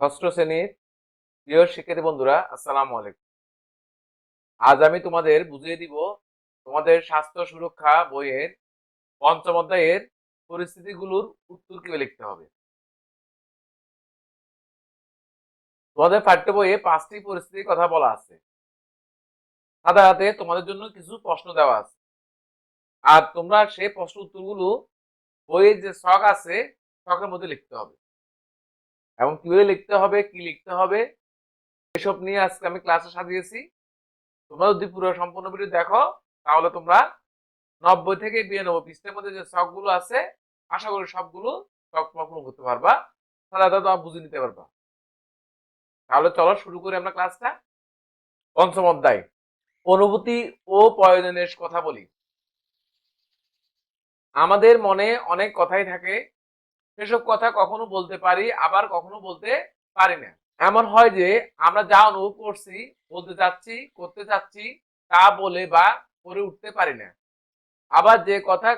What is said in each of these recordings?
ষষ্ঠ শ্রেণির প্রিয় শিক্ষার্থী বন্ধুরা, আসসালামু আলাইকুম। আজ আমি তোমাদের বুঝিয়ে দিব তোমাদের স্বাস্থ্য সুরক্ষা বইয়ের পঞ্চম অধ্যায়ের পরিস্থিতিগুলোর উত্তর কীভাবে লিখতে হবে। তোমাদের পাঠ্য বইয়ে পাঁচটি পরিস্থিতির কথা বলা আছে। সাদা হাতে তোমাদের জন্য কিছু প্রশ্ন দেওয়া আছে। আর তোমরা সেই প্রশ্ন উত্তরগুলো বইয়ের যে শখ আছে শখের মধ্যে লিখতে হবে। এবং কীভাবে লিখতে হবে, কি লিখতে হবে, এসব নিয়ে আজকে আমি ক্লাসে সাজিয়েছি। তোমরা যদি পুরো সম্পূর্ণ ভিডিও দেখো, তাহলে তোমরা নব্বই থেকে বিরানব্বই পৃষ্ঠের মধ্যে যে শখগুলো আছে, আশা করি সবগুলো শখ তোমরা পূরণ করতে পারবা। তাহলে তোমরা বুঝে নিতে পারবা। তাহলে চলো শুরু করি আমরা ক্লাসটা পঞ্চম অধ্যায়। অনুভূতি ও প্রয়োজনের কথা বলি। আমাদের মনে অনেক কথাই থাকে সেসব কথা কখনো বলতে পারি, আবার কখনো বলতে পারি না। এমন হয় যে, আমরা যা অনুভব করছি, বলতে চাচ্ছি, করতে চাচ্ছি, তা বলে বা করে উঠতে পারি না। আবার যে কথা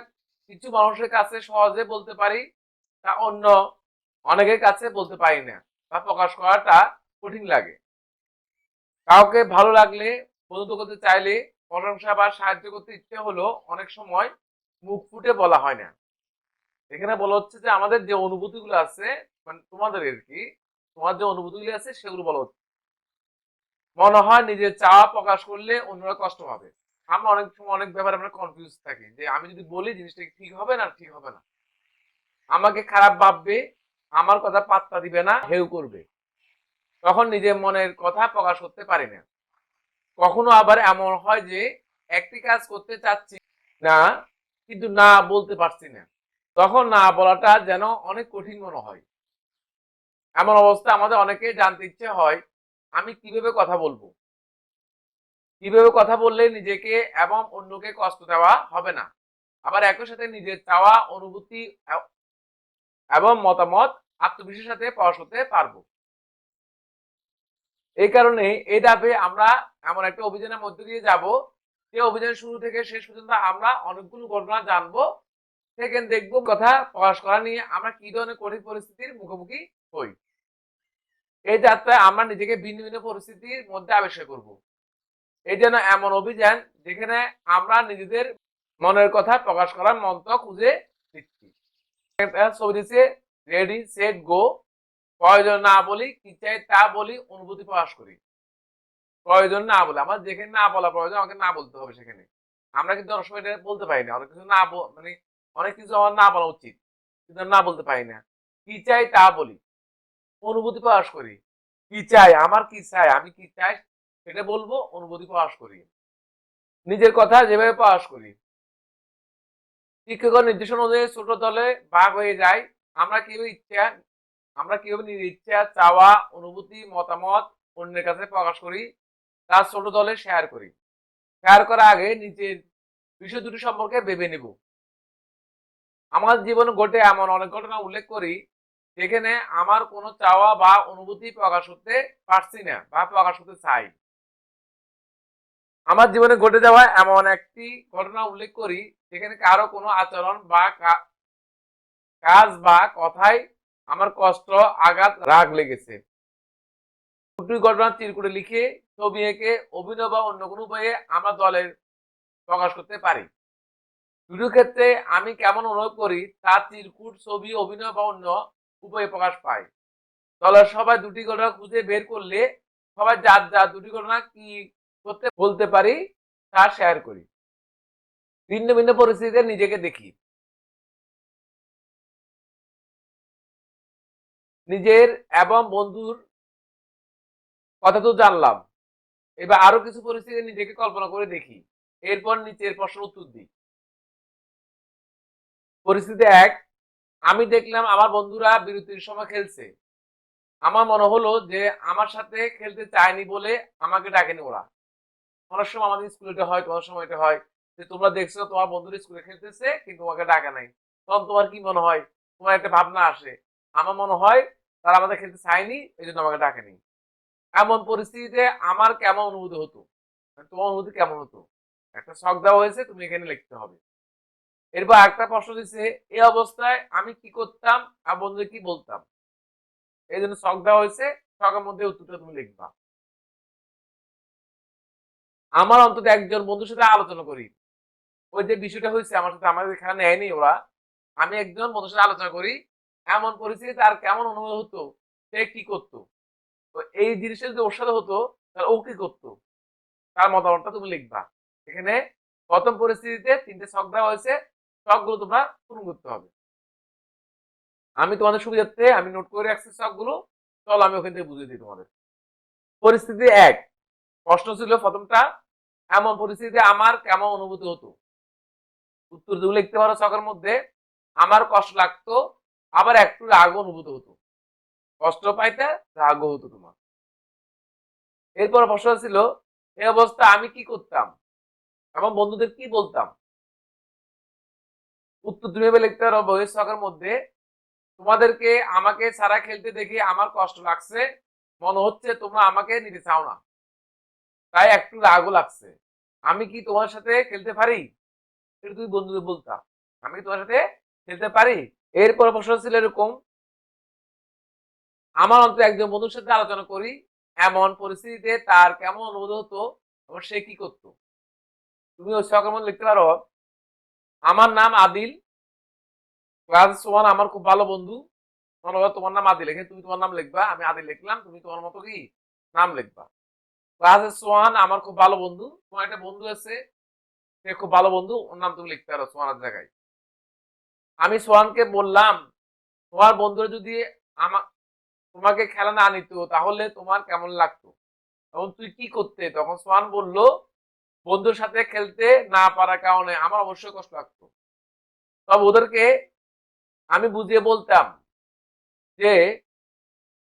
কিছু মানুষের কাছে সহজে বলতে পারি, তা অন্য অনেকের কাছে বলতে পারি না বা প্রকাশ করাটা কঠিন লাগে। কাউকে ভালো লাগলে, বন্ধুত্ব করতে চাইলে, প্রশংসা বা সাহায্য করতে ইচ্ছে হলো অনেক সময় মুখ ফুটে বলা হয় না। এখানে বলা হচ্ছে যে আমাদের যে অনুভূতিগুলো আছে মানে তোমাদের আর কি, তোমার যে অনুভূতিগুলো আছে সেগুলো বলা হচ্ছে। মনে হয় নিজের চাওয়া প্রকাশ করলে অন্যরা কষ্ট পাবে। আমরা অনেক সময় অনেক ব্যাপারে আমরা কনফিউজ থাকি যে আমি যদি বলি জিনিসটা ঠিক হবে না, ঠিক হবে না। আমাকে খারাপ ভাববে, আমার কথা পাত্তা দিবে না, হেউ করবে। তখন নিজের মনের কথা প্রকাশ করতে পারি না। কখনো আবার এমন হয় যে একটি কাজ করতে চাচ্ছি না, কিন্তু না বলতে পারছি না। তখন না বলাটা যেন অনেক কঠিন মনে হয়। এমন অবস্থা আমাদের অনেকে জানতে ইচ্ছে হয়, আমি কীভাবে কথা বলব? কীভাবে কথা বললে নিজেকে এবং অন্যকে কষ্ট দেওয়া হবে না? আবার একই সাথে নিজের চাওয়া, অনুভূতি এবং মতামত, আত্মবিশ্বাসের সাথে প্রকাশ করতে পারব। এই কারণে এই ধাপে আমরা এমন একটা অভিযানের মধ্যে দিয়ে যাব। যে অভিযান শুরু থেকে শেষ পর্যন্ত আমরা অনেকগুলো ঘটনা জানব। সেখানে দেখব, কথা প্রকাশ করা নিয়ে আমরা কি ধরনের কঠিন পরিস্থিতির মুখোমুখি হই? এই যাত্রায় আমরা নিজেকে ভিন্ন ভিন্ন পরিস্থিতির মধ্যে আবিষ্কার করব। এই যেন এমন অভিযান যেখানে আমরা নিজেদের মনের কথা প্রকাশ করার মন্ত্র খুঁজে দিচ্ছি। ছবি দিচ্ছে রেডি সেট গো প্রয়োজন না বলি কি চাই তা বলি অনুভূতি প্রকাশ করি। প্রয়োজন না বলে, আমার যেখানে না বলা প্রয়োজন, আমাকে না বলতে হবে সেখানে। আমরা কিন্তু অনেক সময় বলতে পারি না, অনেক কিছু না মানে অনেক কিছু আমার না বলা উচিত, কিন্তু না বলতে পারি না। কি চাই তা বলি, অনুভূতি প্রকাশ করি। কি চাই, আমার কি চাই, আমি কি চাই সেটা বলব, অনুভূতি প্রকাশ করি। নিজের কথা যেভাবে প্রকাশ করি। শিক্ষকের নির্দেশনা অনুযায়ী ছোট দলে ভাগ হয়ে যায়। আমরা কীভাবে ইচ্ছা, আমরা কীভাবে নিজের ইচ্ছা, চাওয়া, অনুভূতি, মতামত অন্যের কাছে প্রকাশ করি, তা ছোট দলে শেয়ার করি। শেয়ার করার আগে নিজের বিষয় দুটি সম্পর্কে ভেবে নেব। আমার জীবনে ঘটে এমন অনেক ঘটনা উল্লেখ করি, যেখানে আমার কোনো চাওয়া বা অনুভূতি প্রকাশ করতে পারছি না বা প্রকাশ করতে চাই। আমার জীবনে ঘটে যাওয়া এমন একটি ঘটনা উল্লেখ করি, যেখানে কারও কোনো আচরণ বা কাজ বা কথায় আমার কষ্ট, আঘাত, রাগ লেগেছে। দুটি ঘটনা চিরকুটে লিখে ছবি এঁকে অভিনয় বা অন্য কোনো উপায়ে আমরা দলের প্রকাশ করতে পারি। দুটো ক্ষেত্রে আমি কেমন অনুভব করি তার চিরকুট ছবি, অভিনয় বা অন্য উপায়ে প্রকাশ পায়। দলের সবাই দুটি ঘটনা খুঁজে বের করলে, সবাই যার যার দুটি ঘটনা কি করতে বলতে পারি, তা শেয়ার করি। ভিন্ন ভিন্ন পরিস্থিতিতে নিজেকে দেখি। নিজের এবং বন্ধুর কথা তো জানলাম। এবার আরও কিছু পরিস্থিতি নিজেকে কল্পনা করে দেখি। এরপর নিচের প্রশ্ন উত্তর দিই। পরিস্থিতি এক, আমি দেখলাম আমার বন্ধুরা বিরতির সময় খেলছে। আমার মনে হলো যে আমার সাথে খেলতে চায়নি বলে আমাকে ডাকেনি ওরা। অনেক সময় আমাদের স্কুলে এটা হয় তোমার সময় এটা হয় যে তোমরা দেখছ তোমার বন্ধুরা স্কুলে খেলতেছে কিন্তু তোমাকে ডাকে নাই। তখন তোমার কি মনে হয়? তোমার একটা ভাবনা আসে। আমার মনে হয় তারা আমাদের খেলতে চায়নি, এই জন্য আমাকে ডাকেনি। এমন পরিস্থিতিতে আমার কেমন অনুভূতি হতো? মানে তোমার অনুভূতি কেমন হতো? একটা শখ দেওয়া হয়েছে, তুমি এখানে লিখতে হবে। এরপর একটা প্রশ্ন দিচ্ছে এই অবস্থায় আমি কি করতাম আর বন্ধুদের কি বলতাম? এই জন্য শখ দেওয়া হয়েছে, শখের মধ্যে উত্তরটা তুমি লিখবা। আমার অন্তত একজন বন্ধুর সাথে আলোচনা করি। ওই যে বিষয়টা হয়েছে, আমার সাথে আমাদের এখানে নেয়নি ওরা। আমি একজন বন্ধুর সাথে আলোচনা করি, এমন পরিস্থিতি তার কেমন অনুভব হতো, সে কি করতো। তো এই জিনিসটা যদি ওর সাথে হতো, তাহলে ও কি করতো? তার মতামতটা তুমি লিখবা। এখানে প্রথম পরিস্থিতিতে তিনটে শখ দেওয়া হয়েছে শখগুলো তোমরা পূরণ করতে হবে। আমি তোমাদের সুবিধার্থে আমি নোট করে রাখছি শখগুলো চলো আমি ওখান থেকে বুঝিয়ে দিই তোমাদের। পরিস্থিতি এক। প্রশ্ন ছিল প্রথমটা, এমন পরিস্থিতিতে আমার কেমন অনুভূতি হতো? উত্তর তুমি লিখতে পারো শখের মধ্যে, আমার কষ্ট লাগতো, আবার একটু রাগ অনুভূত হতো। কষ্ট পাইতে রাগ হতো তোমার। এরপর প্রশ্ন ছিল, এই অবস্থা আমি কি করতাম? এবং বন্ধুদের কি বলতাম? উত্তর তুমি লিখতে পারো, বইয়ের মধ্যে। তোমাদেরকে আমাকে ছাড়া খেলতে দেখে আমার কষ্ট লাগছে। মনে হচ্ছে তোমরা আমাকে নিতে চাও না। তাই একটু রাগও লাগছে। আমি কি তোমার সাথে খেলতে পারি? এটা তুমি বন্ধুদের বলতাম আমি কি তোমার সাথে খেলতে পারি? এরপর প্রশ্ন ছিল এরকম, আমার অন্তত একজন বন্ধুর সাথে আলোচনা করি। এমন পরিস্থিতিতে তার কেমন অনুভূতি হতো? সে কি করতো? তুমি ওই শখের মধ্যে লিখতে পারো আমার নাম আদিল। ক্লাস ওয়ান আমার খুব ভালো বন্ধু। হয় তোমার নাম আদিল। তুমি তোমার নাম লিখবা, আমি আদিল লিখলাম, তুমি তোমার মতো কি নাম লিখবা। ক্লাস সোয়ান আমার খুব ভালো বন্ধু। তোমার একটা বন্ধু আছে, সে খুব ভালো বন্ধু, ওর নাম তুমি লিখতে পারো সোয়ানের জায়গায়। আমি সোয়ানকে বললাম, তোমার বন্ধুরা যদি আমার তোমাকে খেলা না নিত, তাহলে তোমার কেমন লাগতো? তখন তুই কি করতে? তখন সোয়ান বলল বন্ধুর সাথে খেলতে না পারার কারণে আমার অবশ্যই কষ্ট লাগতো। তবে ওদেরকে আমি বুঝিয়ে বলতাম যে,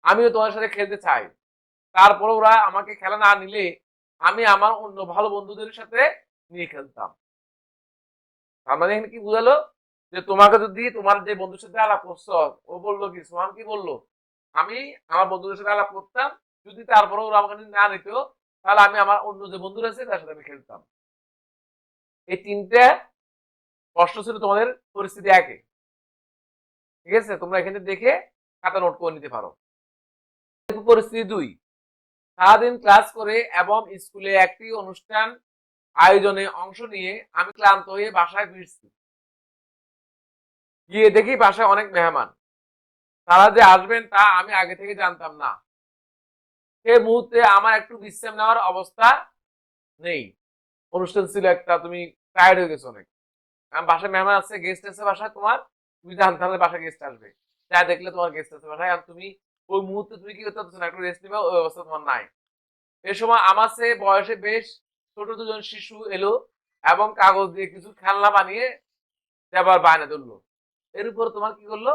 আমিও তোমার সাথে খেলতে চাই। তারপরে ওরা আমাকে খেলা না নিলে আমি আমার অন্য ভালো বন্ধুদের সাথে নিয়ে খেলতাম। তার মানে এখানে কি বুঝালো? যে তোমাকে যদি তোমার যে বন্ধুর সাথে আলাপ করছ, ও বলল কি, সোহান কি বলল? আমি আমার বন্ধুদের সাথে আলাপ করতাম, যদি তারপরে ওরা আমাকে না নিত তাহলে আমি আমার অন্য যে বন্ধুরা আছে, তার সাথে আমি খেলতাম। এই তিনটে প্রশ্ন ছিল তোমাদের পরিস্থিতি একে ঠিক আছে? তোমরা এখানে দেখে খাতা নোট করে নিতে পারো। পরিস্থিতি দুই। সারাদিন ক্লাস করে এবং স্কুলে একটি অনুষ্ঠান আয়োজনে অংশ নিয়ে আমি ক্লান্ত হয়ে বাসায় ফিরছি। গিয়ে দেখি বাসায় অনেক মেহমান। তারা যে আসবেন তা আমি আগে থেকে জানতাম না। সে মুহূর্তে আমার একটু বিশ্রাম নেওয়ার অবস্থা নেই। অনুষ্ঠান ছিল একটা, তুমি টায়ার্ড হয়ে গেছো অনেক বাসায় মেহমান আছে গেস্ট আছে বাসায় তোমার, তুমি জানতে হবে বাসায় গেস্ট আসবে। যা দেখলে তোমার গেস্ট আছে বাসায় আর তুমি ওই মুহূর্তে তুমি কি করতে না, একটু রেস্ট নিবে ওই অবস্থা তোমার নাই। এ সময় আমার সে বয়সে বেশ ছোট দুজন শিশু এলো এবং কাগজ দিয়ে কিছু খেলনা বানিয়ে দেবার বায়না ধরলো। এর উপর তোমার কি করল?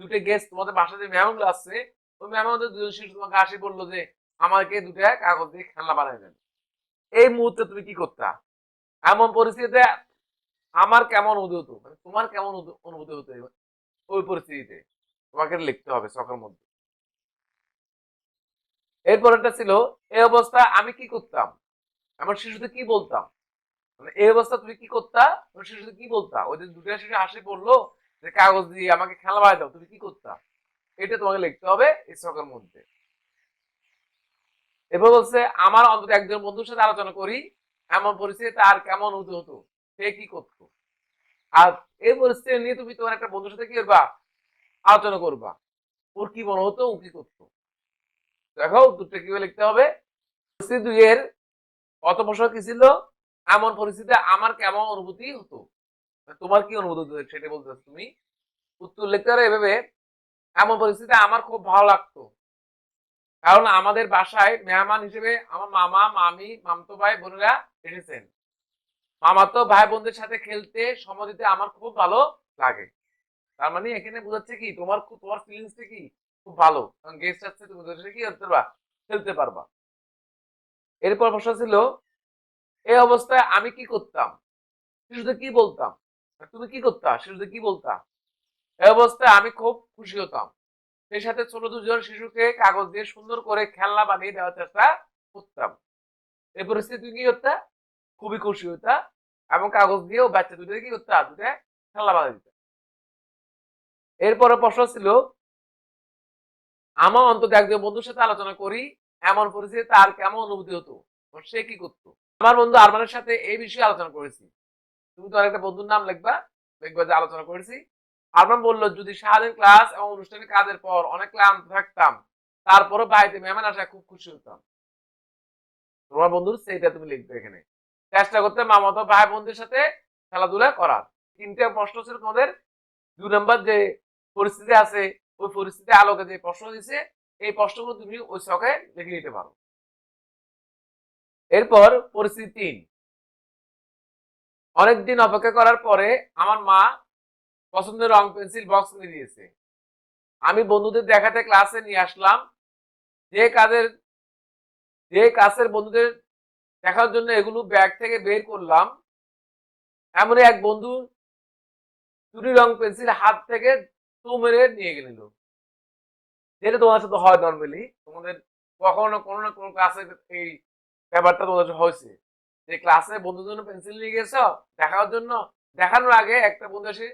দুটো গেস্ট তোমাদের বাসায় যে মেহমানগুলো আসছে ওই মেহমানদের দুজন শিশু তোমাকে আসে বলল যে আমাকে দুটা কাগজ দিয়ে খেলনা বানিয়ে দেন। এই মুহূর্তে তুমি কি করতা? এমন পরিস্থিতিতে আমার কেমন অনুভূতি হতো? মানে তোমার কেমন অনুভূতি হতো ওই পরিস্থিতিতে? তোমাকে লিখতে হবে শখের মধ্যে। এরপর একটা ছিল এই অবস্থা আমি কি করতাম? আমার শিশুদের কি বলতাম? মানে এই অবস্থা তুমি কি করতা? ওই শিশুদের কি বলতা? ওই যে দুটো শিশু হাসি পড়ল, যে কাগজ দিয়ে আমাকে খেলা বাড়াই দাও, তুমি কি করতা? এটা তোমাকে লিখতে হবে এই শখের মধ্যে। এরপর বলছে, আমার অন্তত একজন বন্ধুর সাথে আলোচনা করি, এমন পরিস্থিতি তার কেমন হতে হতো? সে কি করতো? আর এই পরিস্থিতি নিয়ে তুমি তোমার একটা বন্ধুর সাথে কি করবা? আলোচনা করবা। ওর কি মনে হতো, ও কি করতো? দেখো, উত্তরটা কীভাবে লিখতে হবে? পরিস্থিতি দুইয়ের কত প্রশ্ন কি ছিল? এমন পরিস্থিতিতে আমার কেমন অনুভূতি হতো? মানে তোমার কি অনুভূতি হতো সেটা বলতে তুমি? উত্তর লিখতে হবে এভাবে, এমন পরিস্থিতিতে আমার খুব ভালো লাগতো। কারণ আমাদের বাসায় মেহমান হিসেবে আমার মামা, মামি, মামতো ভাই, বোনেরা এসেছেন। মামাতো ভাই বোনদের সাথে খেলতে সময় দিতে আমার খুব ভালো লাগে। তার মানে এখানে বোঝাচ্ছে কি, তোমার খুব তোমার ফিলিংসটা কি? খুব ভালো। কারণ গেস্ট আসছে তুমি সাথে কি করতে পারবা, খেলতে পারবা। এরপর প্রশ্ন ছিল, এই অবস্থায় আমি কি করতাম? শিশুদের কি বলতাম? তুমি কি করতা? শিশুদের কি বলতা? এই অবস্থায় আমি খুব খুশি হতাম। সেই সাথে ছোট দুজন শিশুকে কাগজ দিয়ে সুন্দর করে খেলনা বানিয়ে দেওয়ার চেষ্টা করতাম। এই পরিস্থিতি কি করতা? খুবই খুশি হতা এবং কাগজ দিয়েও বাচ্চা দুটো কি করতা? দুটো খেলনা বানিয়ে দিতা এরপরে প্রশ্ন ছিল, আমার অন্তত একজন বন্ধুর সাথে আলোচনা করি, এমন পরিস্থিতি তার কেমন অনুভূতি হতো? সে কি করতো? আমার বন্ধু আরমানের সাথে এই বিষয়ে আলোচনা করেছি। তুমি তো একটা বন্ধুর নাম লিখবা লিখবা যে আলোচনা করেছি। আরমান বলল, যদি সারাদিন ক্লাস এবং অনুষ্ঠানের কাজের পর অনেক ক্লান্ত থাকতাম তারপরে বাড়িতে মেহমান আসা খুব খুশি হতাম। তোমার বন্ধুর সেইটা তুমি লিখবে এখানে। চেষ্টা করতে মামাতো ভাই বোনদের সাথে খেলাধুলা করার তিনটে প্রশ্ন ছিল তোমাদের। দুই নম্বর যে পরিস্থিতি আছে, ওই পরিস্থিতি আলোকে যে প্রশ্ন দিছে, এই প্রশ্নগুলো তুমি ওই ছকে লিখে নিতে পারো। এরপর পরিস্থিতি তিন। অনেকদিন অপেক্ষা করার পরে আমার মা পছন্দের রং পেন্সিল বক্স কিনে দিয়েছে। আমি বন্ধুদের দেখাতে ক্লাসে নিয়ে আসলাম। যে কাজের যে কাছের বন্ধুদের দেখার জন্য এগুলো ব্যাগ থেকে বের করলাম। এমনই এক বন্ধু চুরি রং পেন্সিল হাত থেকে তো মেরে নিয়ে গেল। যেটা তোমার সাথে হয় নর্মালি তোমাদের কখনো কোনো না কোনো ক্লাসে এই ব্যাপারটা তোমাদের হয়েছে। যে ক্লাসে বন্ধুর জন্য পেন্সিল নিয়ে গেছো, দেখার জন্য, দেখানোর আগে একটা বন্ধু এসে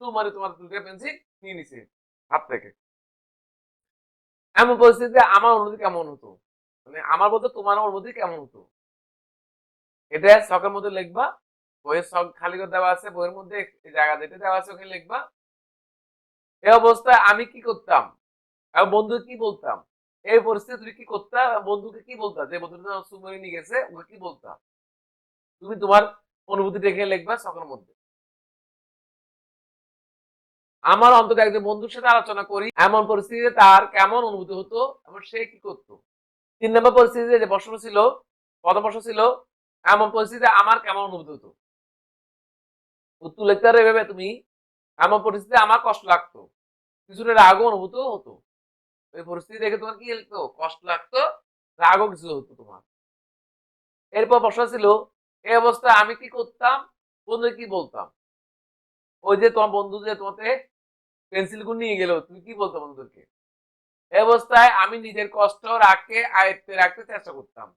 তোমার নিয়ে নিছে, হাত থেকে এমন পরিস্থিতিতে আমার অনুভূতি কেমন হতো? মানে আমার বলতে তোমার অনুভূতি কেমন হতো? এটা শখের মধ্যে লিখবা, বইয়ের শখ খালি করে দেওয়া আছে, বইয়ের মধ্যে জায়গা দেওয়া আছে ওখানে লিখবা। এই অবস্থায় আমি কি করতাম? এবং বন্ধুকে কি বলতাম? এই পরিস্থিতি তুমি কি করতাম বন্ধুকে কি বলতাম যে বন্ধুটা সুমরি নিয়ে গেছে, ওকে কি বলতাম তুমি তোমার অনুভূতি রেখে লিখবা শখের মধ্যে। আমার অন্তত একজন বন্ধুর সাথে আলোচনা করি, এমন পরিস্থিতিতে তার কেমন অনুভূতি হতো এবং সে কি করতো? তিন নম্বর পরিস্থিতিতে যে প্রশ্ন ছিল, প্রথম প্রশ্ন ছিল, এমন পরিস্থিতিতে আমার কেমন অনুভূতি হতো? উত্তর লিখতে পারো এভাবে, তুমি, এমন পরিস্থিতিতে আমার কষ্ট লাগতো, কিছুটা রাগও অনুভূত হতো। ওই পরিস্থিতি দেখে তোমার কি লাগতো কষ্ট লাগতো, রাগও কিছু হতো তোমার। এরপর প্রশ্ন ছিল, এই অবস্থায় আমি কি করতাম? বন্ধুকে কি বলতাম? ওই যে তোমার বন্ধু যে তোমাকে পেন্সিলগুলো নিয়ে গেল তুমি কি বলতো বন্ধুদেরকে? অবস্থায় আমি নিজের কষ্ট রাখকে আয়ত্তে রাখতে চেষ্টা করতাম।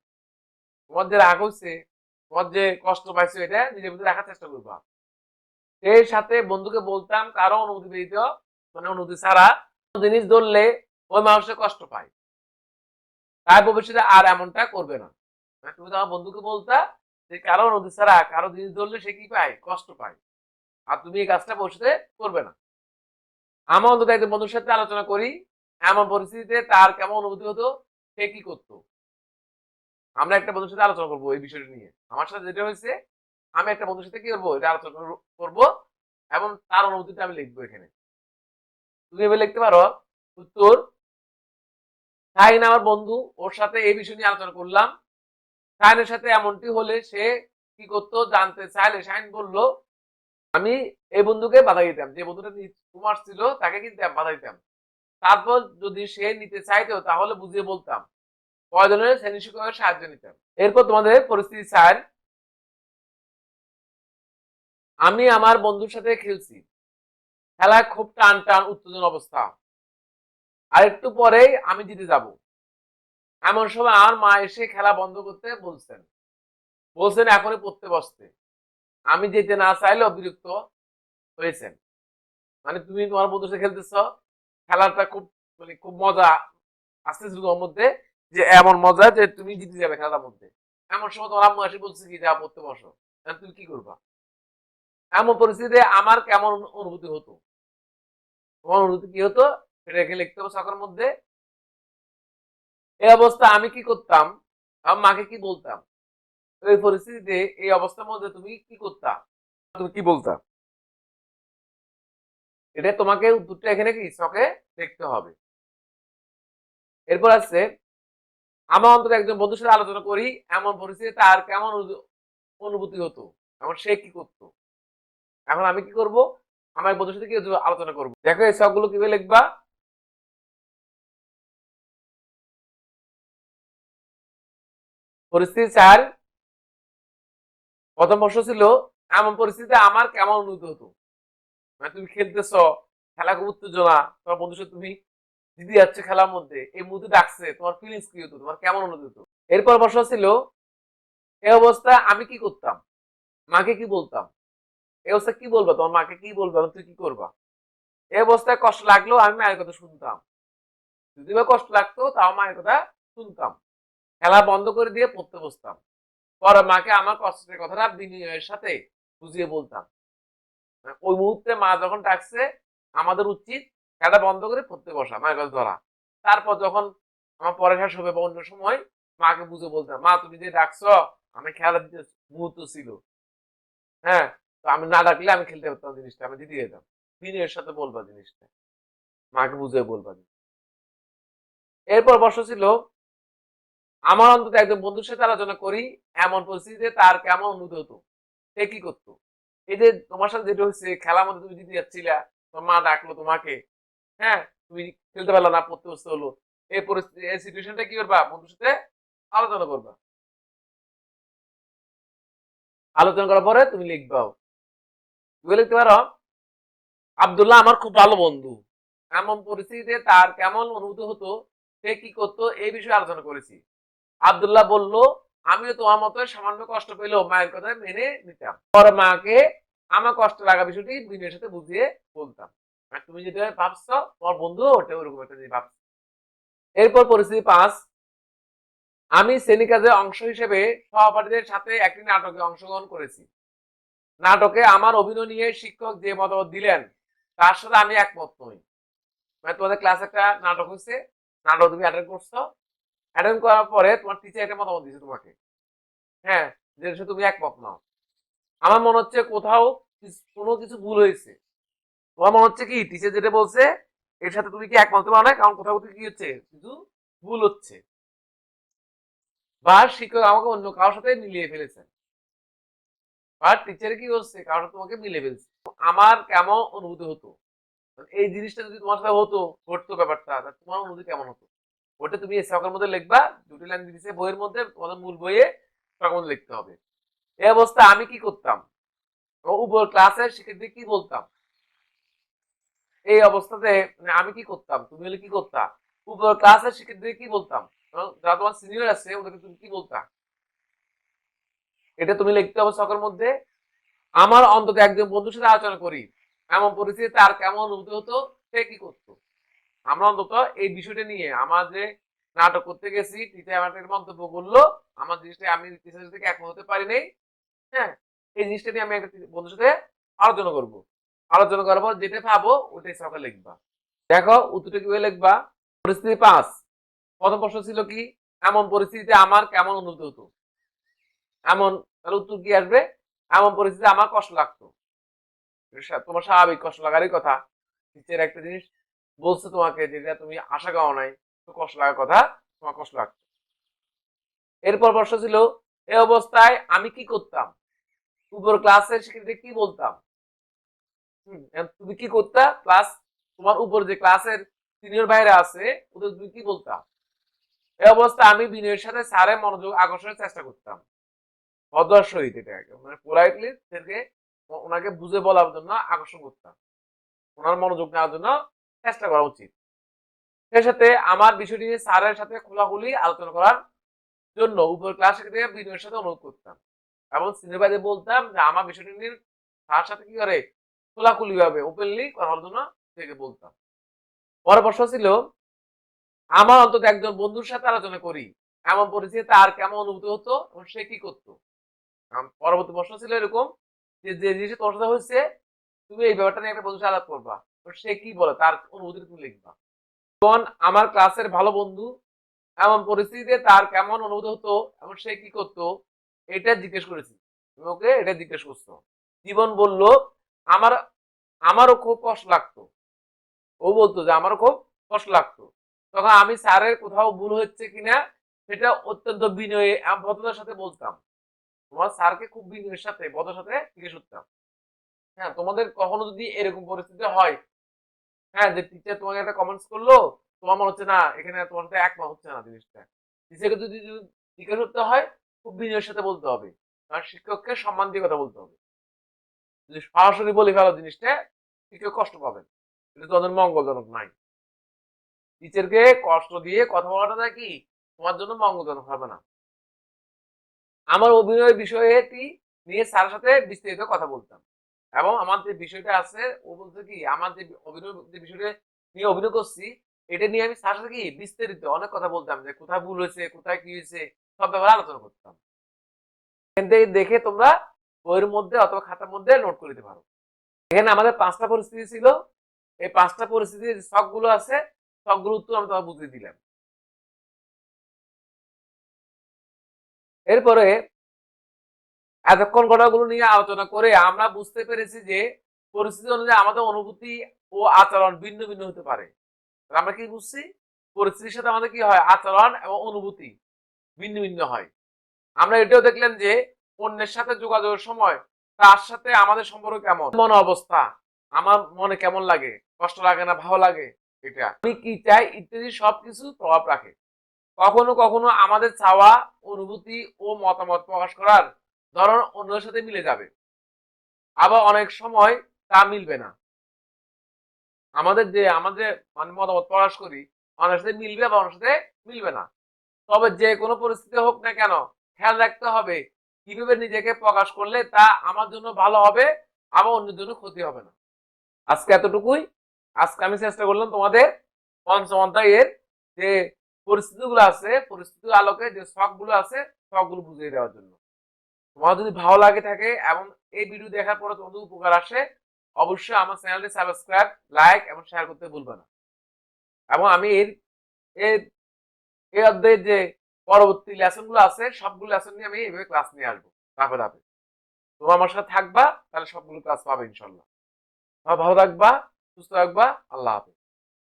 তোমার যে রাগ হচ্ছে তোমার যে কষ্ট পাইছো, এটা নিজের মধ্যে রাখার চেষ্টা করবা। সেই সাথে বন্ধুকে বলতাম কারও অনুমতি ব্যতীত মানে অনুমতি ছাড়া জিনিস ধরলে ওই মানুষের কষ্ট পায়। তাই ভবিষ্যতে আর এমনটা করবে না। মানে তুমি তোমার বন্ধুকে বলতা যে, কারও অনুমতি ছাড়া, কারও জিনিস ধরলে সে কি পায়? কষ্ট পায়। আর তুমি এই কাজটা ভবিষ্যতে করবে না। আমার অন্তত একজন বন্ধুর সাথে আলোচনা করি, এমন পরিস্থিতিতে তার কেমন অনুভূতি হতো, সে কি করতো? আমরা একটা বন্ধুর সাথে আলোচনা করব এই বিষয়টা নিয়ে। আমার সাথে যেটা হয়েছে, আমি একটা বন্ধুর সাথে কি করব, এটা আলোচনা করব- এবং তার অনুভূতিটা আমি লিখব এখানে। তুমি এবার লিখতে পারো, উত্তর শাহিন আমার বন্ধু, ওর সাথে এই বিষয় নিয়ে আলোচনা করলাম। শাহিনের সাথে এমনটি হলে সে কি করতো, জানতে চাইলে শাহিন বলল আমি এই বন্ধুকে বাধা দিতাম। যে বন্ধুটা তোমার ছিল, তাকে কিন্তু বাধা দিতাম। তারপর যদি সে নিতে চাইতো, তাহলে বুঝিয়ে বলতাম। প্রয়োজনে শ্রেণি শিক্ষকের সাহায্য নিতাম। এরপর তোমাদের পরিস্থিতি, স্যার। আমি আমার বন্ধুর সাথে খেলছি। খেলায় খুব টান টান উত্তেজন অবস্থা। আর একটু পরেই আমি জিতে যাব। এমন সময় আমার মা এসে খেলা বন্ধ করতে বলছেন। বলছেন, এখনই পড়তে বসতে। আমি যেতে না চাইলেও বিরক্ত হয়েছেন মানে তুমি তোমার বন্ধুর সাথে খেলতেছ, খেলাটা খুব মানে খুব মজা আসতেছিল তোমার মধ্যে, যে এমন মজা যে তুমি জিতে যাবে খেলার মধ্যে। এমন সময় তোমার আম্মু এসে বলছে কি, যা, পড়তে বসো। তুমি কি করবা? এমন পরিস্থিতিতে আমার কেমন অনুভূতি হতো? তোমার অনুভূতি কি হতো? সেটা রেখে লিখতে হবে সকার মধ্যে। এই অবস্থা আমি কি করতাম? আমার মাকে কি বলতাম? এই পরিস্থিতিতে এই অবস্থার মধ্যে তুমি কি করতা? তুমি কি বলতা? এটা তোমাকে উত্তরটা এখানে দেখতে হবে। এরপর আমার একজন বন্ধুর সাথে আলোচনা করি, এমন কেমন অনুভূতি হতো? এমন সে কি করতো? এখন আমি কি করব? আমার বন্ধুর সাথে কি আলোচনা করব? দেখো, এই সবগুলো কীভাবে লিখবা? পরিস্থিতি চার প্রথম প্রশ্ন ছিল, এমন পরিস্থিতিতে আমার কেমন অনুভূতি হতো? মানে তুমি খেলতেছ, খেলা খুব উত্তেজনা, তোমার বন্ধুর সাথে তুমি দিদি যাচ্ছে খেলার মধ্যে, এই মুহূর্তে ডাকছে, তোমার ফিলিংস কি হতো, তোমার কেমন অনুভূতি হতো? এরপর প্রশ্ন ছিল এই অবস্থায় আমি কি করতাম? মাকে কি বলতাম? এই অবস্থায় কি বলবা? তোমার মাকে কি বলবা? এবং তুই কি করবা? এই অবস্থায় কষ্ট লাগলেও আমি মায়ের কথা শুনতাম। যদি বা কষ্ট লাগতো, তাও মায়ের কথা শুনতাম। খেলা বন্ধ করে দিয়ে পড়তে বসতাম। পরে মাকে আমার কষ্টের কথাটা বিনিময়ের সাথে বুঝিয়ে বলতাম। ওই মুহূর্তে মা যখন ডাকছে, আমাদের উচিত খেলাটা বন্ধ করে পড়তে বসা, মায়ের কথা ধরা। তারপর যখন আমার পরে শেষ হবে বা অন্য সময়, মাকে বুঝে বলতাম, মা, তুমি যে ডাকছো, আমি খেলা দিতে মুহূর্ত ছিল। হ্যাঁ তো আমি না ডাকলে আমি খেলতে পারতাম জিনিসটা, আমি দিতে যেতাম বিনয়ের সাথে বলবা জিনিসটা। মাকে বুঝে বলবা এরপর বর্ষ ছিল আমার অন্তত একজন বন্ধুর সাথে আলোচনা করি, এমন পরিস্থিতিতে তার কেমন অনুভূতি হতো, সে কি করতো? এই যে তোমার সাথে যেটা হচ্ছে খেলার মধ্যে তুমি দিতে যাচ্ছিলা, তোমার মা ডাকলো তোমাকে হ্যাঁ? তুমি খেলতে পারল না, পড়তে বসতে হলো। এই পরিস্থিতি, এই সিচুয়েশনটা কি করবা? বন্ধুর সাথে আলোচনা করবা। আলোচনা করার পরে তুমি লিখবাও তুমি লিখতে পারো, আব্দুল্লাহ আমার খুব ভালো বন্ধু। এমন পরিস্থিতিতে তার কেমন অনুভূতি হতো, সে কি করতো, এই বিষয়ে আলোচনা করেছি। আব্দুল্লাহ বলল, আমিও তোমার মতো সামান্য কষ্ট পেলেও মায়ের কথা মেনে নিতাম। পরে মাকে আমার কষ্ট লাগা বিষয়টি বিনয়ের সাথে বুঝিয়ে বলতাম। আর তুমি যেটা ভাবছ, তোমার বন্ধু ওটা ওরকম একটা জিনিস ভাবছ। এরপর পরিস্থিতি পাঁচ। আমি শ্রেণি কাজের অংশ হিসেবে সহপাঠীদের সাথে একটি নাটকে অংশগ্রহণ করেছি। নাটকে আমার অভিনয় নিয়ে শিক্ষক যে মতামত দিলেন, তার সাথে আমি একমত নই। মানে তোমাদের ক্লাস একটা নাটক হয়েছে, নাটক তুমি অ্যাটেন্ড করছ অ্যাটেন্ড করার পরে তোমার টিচার একটা মতামত দিচ্ছে তোমাকে। হ্যাঁ যে সাথে তুমি একমত নাও। আমার মনে হচ্ছে কোথাও কোনো কিছু ভুল হয়েছে। তোমার মনে হচ্ছে কি? টিচার যেটা বলছে, এর সাথে তুমি কি একমত পারো না? কারণ কোথাও কি হচ্ছে? কিছু ভুল হচ্ছে। বা শিক্ষক আমাকে অন্য কারোর সাথে মিলিয়ে ফেলেছেন বা টিচার কি করছে কারণ তোমাকে মিলে ফেলছে। আমার কেমন অনুভূতি হতো? মানে এই জিনিসটা যদি তোমার সাথে হতো, ঘটতো ব্যাপারটা তোমার অনুভূতি কেমন হতো? ওটা তুমি এই শখের মধ্যে লিখবা, দুটি লাইন দিয়েছে বইয়ের মধ্যে, তোমাদের মূল বইয়ে শখের মধ্যে লিখতে হবে। এই অবস্থা আমি কি করতাম? উপর ক্লাসের শিক্ষার্থী কি বলতাম? এই অবস্থাতে মানে আমি কি করতাম? তুমি হলে কি করতা? উপর ক্লাসের শিক্ষার্থী কি বলতাম? যারা তোমার সিনিয়র আছে, ওদেরকে তুমি কি বলতা? এটা তুমি লিখতে হবে শখের মধ্যে। আমার অন্তত একজন বন্ধুর সাথে আলোচনা করি। এমন পরিস্থিতি তার কেমন অনুভূতি হতো, সে কি করতো? আমরা অন্তত এই বিষয়টা নিয়ে আমার যে নাটক করতে গেছি আমার মন্তব্য করল, আমার জিনিসটা আমি টিচার থেকে একমত হতে পারি নাই হ্যাঁ? এই জিনিসটা নিয়ে আমি একটা বন্ধুর সাথে আলোচনা করব। আলোচনা পর যেটা পাবো ওটাই সকালে লিখবা। দেখো, উত্তরটা কীভাবে লিখবা? পরিস্থিতি পাঁচ। প্রথম প্রশ্ন ছিল কি? এমন পরিস্থিতিতে আমার কেমন অনুভূতি হতো? এমন, তাহলে উত্তর কি আসবে? এমন পরিস্থিতিতে আমার কষ্ট লাগতো। তোমার স্বাভাবিক কষ্ট লাগারই কথা। টিচার একটা জিনিস বলছে তোমাকে যেটা তুমি আশা করো নাই তো কষ্ট লাগার কথা তোমার কষ্ট লাগতো এরপর প্রশ্ন ছিল এই অবস্থায় আমি কি করতাম? উপর ক্লাসের শিক্ষার্থী কি বলতাম? হুম, তুমি কি করতা? ক্লাস তোমার উপর যে ক্লাসের সিনিয়র ভাইরা আছে ওদের তুমি কি বলতা? এই অবস্থা আমি বিনয়ের সাথে স্যারের মনোযোগ আকর্ষণের চেষ্টা করতাম। ভদ্র সহিত এটা মানে পোলাইটলি ওনাকে বুঝে বলার জন্য আকর্ষণ করতাম। ওনার মনোযোগ নেওয়ার জন্য চেষ্টা করা উচিত। সেই সাথে আমার বিষয়টি নিয়ে স্যারের সাথে খোলাখুলি আলোচনা করার জন্য উপর ক্লাস থেকে বিনয়ের সাথে অনুরোধ করতাম। এবং ভাইদের বলতাম যে, আমার বিষয়টি নিয়ে তার সাথে কি করে খোলাখুলি ভাবে ওপেনলি করার জন্য থেকে বলতাম। পরের প্রশ্ন ছিল, আমার অন্তত একজন বন্ধুর সাথে আলোচনা করি। এমন পরিস্থিতি তার কেমন অনুভূতি হতো এবং সে কি করতো? পরবর্তী প্রশ্ন ছিল এরকম যে যে জিনিসটা তোমার সাথে হচ্ছে তুমি এই ব্যাপারটা নিয়ে একটা বন্ধুর সাথে আলাপ করবা। তো সে কি বলে? তার অনুভূতি তুমি লিখবা। তখন আমার ক্লাসের ভালো বন্ধু এমন পরিস্থিতিতে তার কেমন অনুভূতি হতো, এবং সে কি করতো, এটা জিজ্ঞেস করেছি। তুমি ওকে এটা জিজ্ঞেস করছ। জীবন বলল, আমার, আমারও খুব কষ্ট লাগতো। ও বলতো যে, আমারও খুব কষ্ট লাগতো। তখন আমি স্যারের কোথাও ভুল হচ্ছে কিনা, সেটা অত্যন্ত বিনয়ে ভদ্রতার সাথে বলতাম। তোমার স্যারকে খুব বিনয়ের সাথে ভদ্রের সাথে জিজ্ঞেস করতাম। হ্যাঁ তোমাদের কখনো যদি এরকম পরিস্থিতি হয় হ্যাঁ যে টিচার তোমাকে একটা কমেন্টস করল, তোমার মনে হচ্ছে না, এখানে তোমার সাথে একমত হচ্ছে না জিনিসটা। টিচারকে যদি জিজ্ঞেস করতে হয়, খুব বিনয়ের সাথে বলতে হবে। কারণ শিক্ষককে সম্মান দিয়ে কথা বলতে হবে। যদি সরাসরি বলে ফেলো জিনিসটা, শিক্ষক কষ্ট পাবেন এটা তোমাদের মঙ্গলজনক নাই। টিচারকে কষ্ট দিয়ে কথা বলাটা কি, তোমার জন্য মঙ্গলজনক হবে না। আমার অভিনয় বিষয়টি নিয়ে স্যারের সাথে বিস্তারিত কথা বলতাম। এবং আমার যে বিষয়টা আছে, ও বলতে কি, আমার যে অভিনয় বিষয়টা নিয়ে অভিনয় করছি, এটা নিয়ে আমি স্যার সাথে কি বিস্তারিত অনেক কথা বলতাম যে কোথায় ভুল হয়েছে, কোথায় কি হয়েছে, সব ব্যাপারে আলোচনা করতাম। দেখে তোমরা বইয়ের মধ্যে অথবা খাতার মধ্যে নোট করে দিতে পারো। এখানে আমাদের পাঁচটা পরিস্থিতি ছিল। এই পাঁচটা পরিস্থিতির শখগুলো আছে সবগুলো উত্তর আমি তোমাকে বুঝিয়ে দিলাম। এরপরে এতক্ষণ ঘটনাগুলো নিয়ে আলোচনা করে আমরা বুঝতে পেরেছি যে পরিস্থিতি অনুযায়ী আমাদের অনুভূতি ও আচরণ ভিন্ন ভিন্ন হতে পারে। আমরা কি বুঝছি? পরিস্থিতির সাথে আমাদের কি হয়? আচরণ এবং অনুভূতি ভিন্ন ভিন্ন হয়। আমরা এটাও দেখলাম যে অন্যের সাথে যোগাযোগের সময় তার সাথে আমাদের সম্পর্ক কেমন? মন অবস্থা? আমার মনে কেমন লাগে? কষ্ট লাগে না? ভালো লাগে? এটা আমি কি চাই? ইত্যাদি সবকিছু প্রভাব রাখে। কখনো কখনো আমাদের চাওয়া, অনুভূতি ও মতামত প্রকাশ করার ধরন অন্যের সাথে মিলে যাবে। আবার অনেক সময় তা মিলবে না। আমাদের যে, আমাদের মানে মতামত প্রকাশ করি অনেক সাথে মিলবে বা অনেক সাথে মিলবে না। তবে যে কোনো পরিস্থিতি হোক না কেন, খেয়াল রাখতে হবে কীভাবে নিজেকে প্রকাশ করলে তা আমার জন্য ভালো হবে, আবার অন্যের জন্য ক্ষতি হবে না। আজকে এতটুকুই। আজকে আমি চেষ্টা করলাম তোমাদের পঞ্চম অধ্যায়ের যে পরিস্থিতিগুলো আছে পরিস্থিতির আলোকে যে শখগুলো আছে, শখগুলো বুঝিয়ে দেওয়ার জন্য। তোমার যদি ভালো লাগে থাকে এবং এই ভিডিও দেখার পরে তোমাদের উপকার আসে, অবশ্যই আমার চ্যানেলটি সাবস্ক্রাইব লাইক এবং শেয়ার করতে ভুলবে না। এবং আমি এর এই অধ্যায়ের যে পরবর্তী লেসনগুলো আছে, সবগুলো লেসন নিয়ে আমি এইভাবে ক্লাস নিয়ে আসব, ধাপে ধাপে। তোমরা আমার সাথে থাকবা, তাহলে সবগুলো ক্লাস পাবে ইনশাল্লাহ তোমরা ভালো থাকবা, সুস্থ থাকবা, আল্লাহ হাফেজ।